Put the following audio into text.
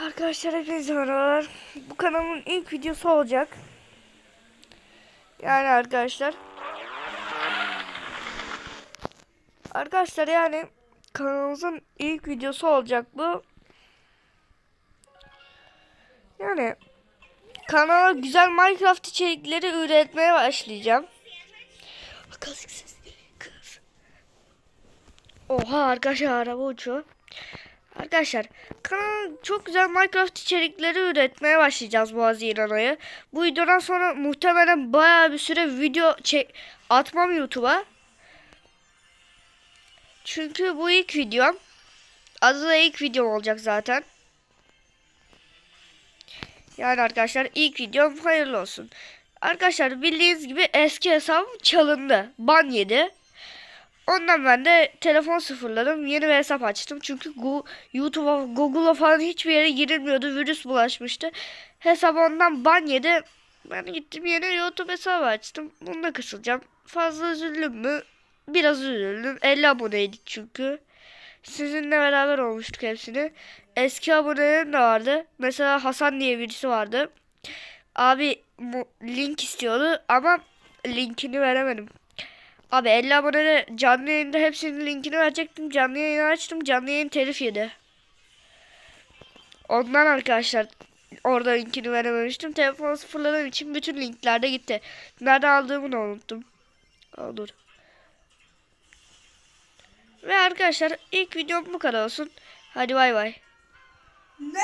Arkadaşlar hepinize merhabalar. Bu kanalın ilk videosu olacak. Yani arkadaşlar. Arkadaşlar yani kanalımızın ilk videosu olacak bu. Yani kanala güzel Minecraft içerikleri üretmeye başlayacağım. ses kız. Oha arkadaşlar araba uçuyor. Arkadaşlar kanal çok güzel Minecraft içerikleri üretmeye başlayacağız bu Haziran ayı. Bu videodan sonra muhtemelen bayağı bir süre video çek atmam YouTube'a. Çünkü bu ilk videom. Adı da ilk videom olacak zaten. Yani arkadaşlar ilk videom hayırlı olsun. Arkadaşlar bildiğiniz gibi eski hesabım çalındı. Ban yedi. Ondan ben de telefon sıfırladım. Yeni bir hesap açtım. Çünkü YouTube'a, Google'a falan hiçbir yere girilmiyordu. Virüs bulaşmıştı. Hesap ondan ban yedi. Ben gittim yeni YouTube hesabı açtım. Bunda kısılacağım. Fazla üzüldüm mü? Biraz üzüldüm. 50 aboneydik çünkü. Sizinle beraber olmuştuk hepsini. Eski abonelerim de vardı. Mesela Hasan diye birisi vardı. Abi link istiyordu ama linkini veremedim. Abi 50 abonede canlı yayında hepsinin linkini verecektim. Canlı yayını açtım. Canlı yayın telif yedi. Ondan arkadaşlar orada linkini verememiştim. Telefonu sıfırladığım için bütün linkler de gitti. Nerede aldığımı da unuttum. Olur. Ve arkadaşlar ilk videom bu kadar olsun. Hadi bay bay. Ne?